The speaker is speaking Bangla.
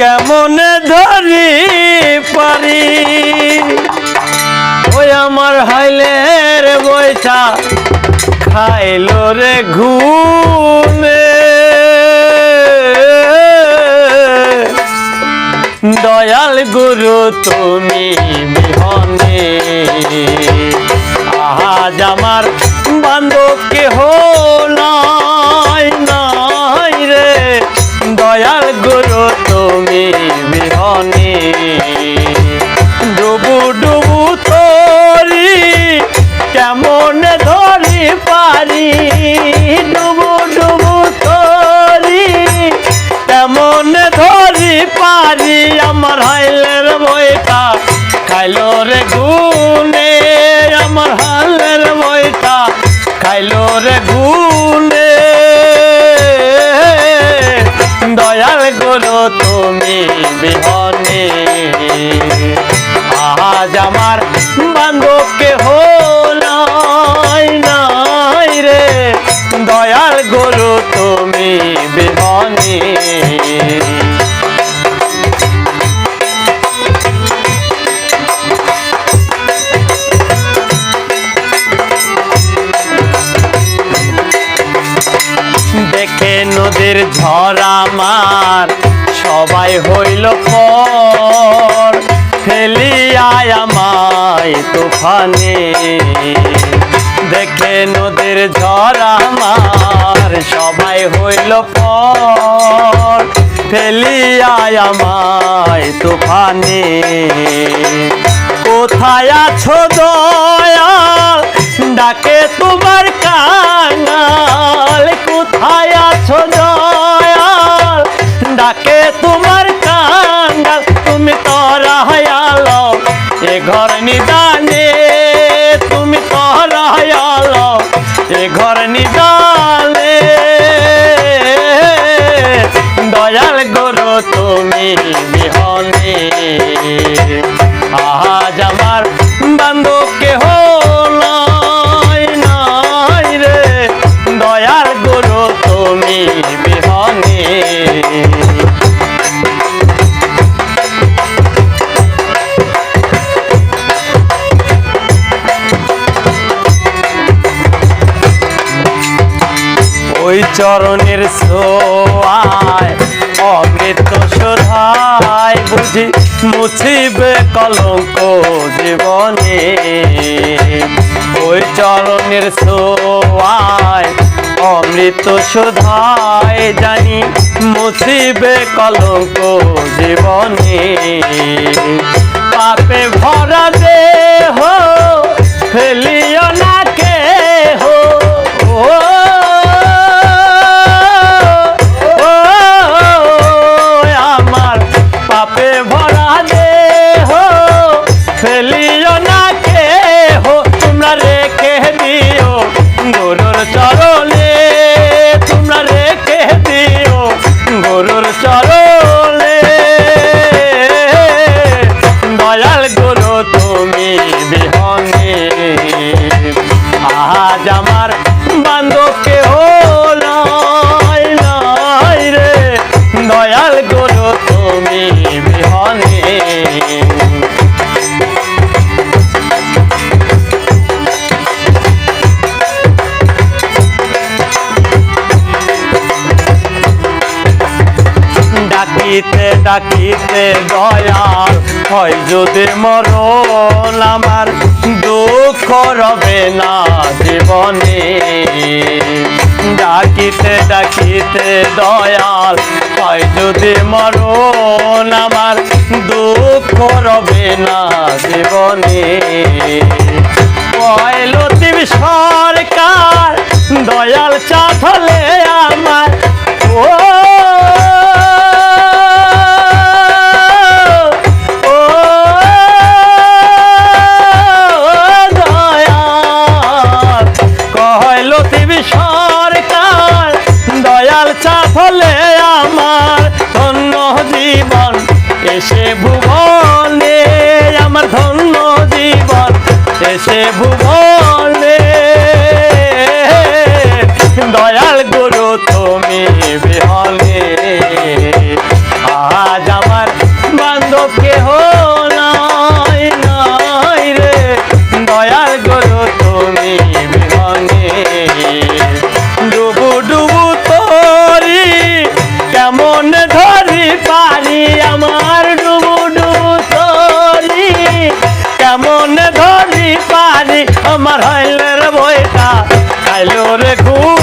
কেমনে ধরি পারি? ওই আমার হাইলের বইটা খাইল রে ঘুমে। দয়াল গুরু তুমি বিহনে আমার হাইলের বইটা খাইলো রে গুনে আমার হাইলের বইটা খাইলো রে গুনে দয়াল করো তুমি বিহনে। নদীর ঝরা মার সবাই হইল পর ফেলিয়ায় আমায় তুফানে দেখে নদীর ঝরা মার সবাই হইল পর ফেলিয়ায় আমায় তুফানে, কোথায় আছো দয়াল? এ ঘর নিদানে তুমি তোরা হয়ালো এ ঘর নিদানে দয়াল গরু তুমি বিহনে আজ আমার ওই চরণের সোয়ায় অমৃত শোধায় বুঝি মুছিবে কলঙ্ক জীবনে। ওই চরণের সোয়ায় অমৃত শোধায় জানি মুছিবে কলঙ্ক জীবনে। পাপে ভরা দেহ ডাকিতে ডাকিতে দয়াল হয় যদি মরণ আমার, দুঃখ রবে না জীবনে। ডাকিতে ডাকিতে দয়াল হয় যদি মরণ আমার, দুঃখ রবে না জীবনে। এসে ভুবনে আমার ধন্য জীবন। এসে ভুবনে। দয়াল গুরু তুমি বিহনে। আমার হাইলের বইটা খাইলো রে গুনে